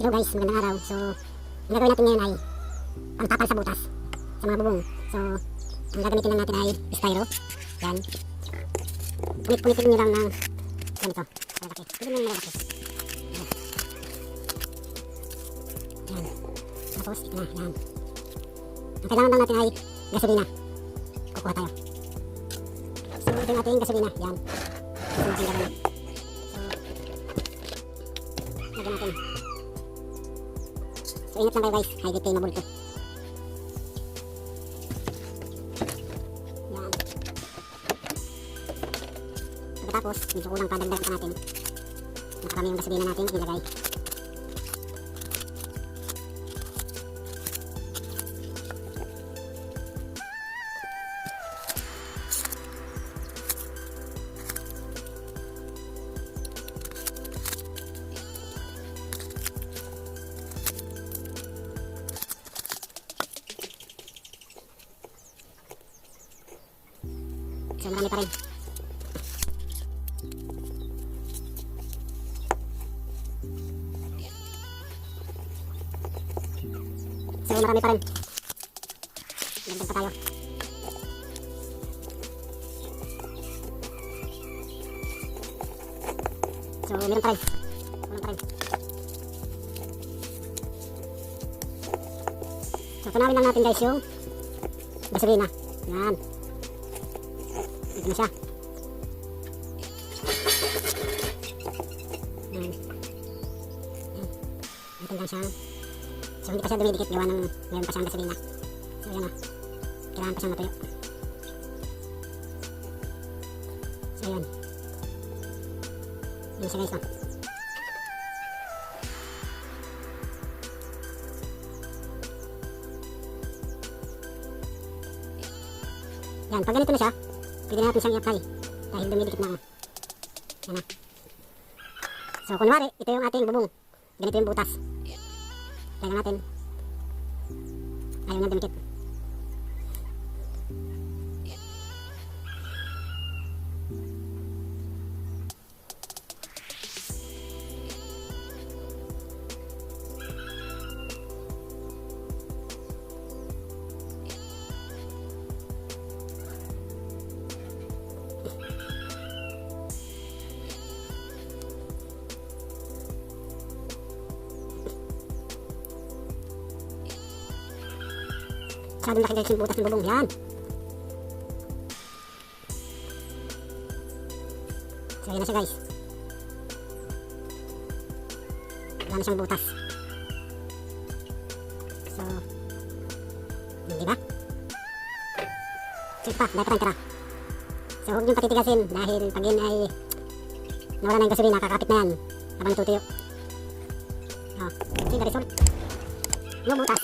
Hello guys, magandang araw. So, ang gagawin natin ngayon ay pangtapal sa butas sa mga bubong. So, ang gagamitin lang natin ay styro. Yan. Punit-punitin nyo lang ng ganito. Malaki. Pwede nyo malaki. Yan. Tapos, ito na. Yan. Ang kailangan lang natin ay gasolina. Kukuha tayo. So, ito yung ating gasolina. Yan. Ito yung ating gagawin. So, lagyan natin. So, ingat lang kayo guys. Higit kayo mabulto. Yan. Pagkatapos, medyo kulang pa dagdag pa natin. Nakarami yung gasolina natin ilagay. So, marami pa rin. So, marami pa rin. Dagdag pa tayo. So, meron pa rin. Meron pa rin. So, tunawin lang natin guys yung gasolina. Yan. Ito na siya. Yan. Yan. Ito lang siya. So hindi pa siya dumidikit gawa ng mayroon pa siyang gasolina. So yan o. Kailangan pa siyang matuyo. So yan. Yan siya guys o. Yan, pag ganito na siya, pwede na natin siyang i-apply dahil dumidikit na. Yan na. So, kunwari, ito yung ating bubong. Ganito yung butas. Kaya natin. Ayaw niya dumikit. Masyadong laki guys yung butas ng bubong. Yan. So, yan na siya guys. Na siyang butas. So, yun, di ba? So, pa, dapat ang tira. So, huwag niyong patitigasin dahil pag yun ay nawala na yung gasolina, kakapit na yan habang tutuyo. Oh, see the result? No butas.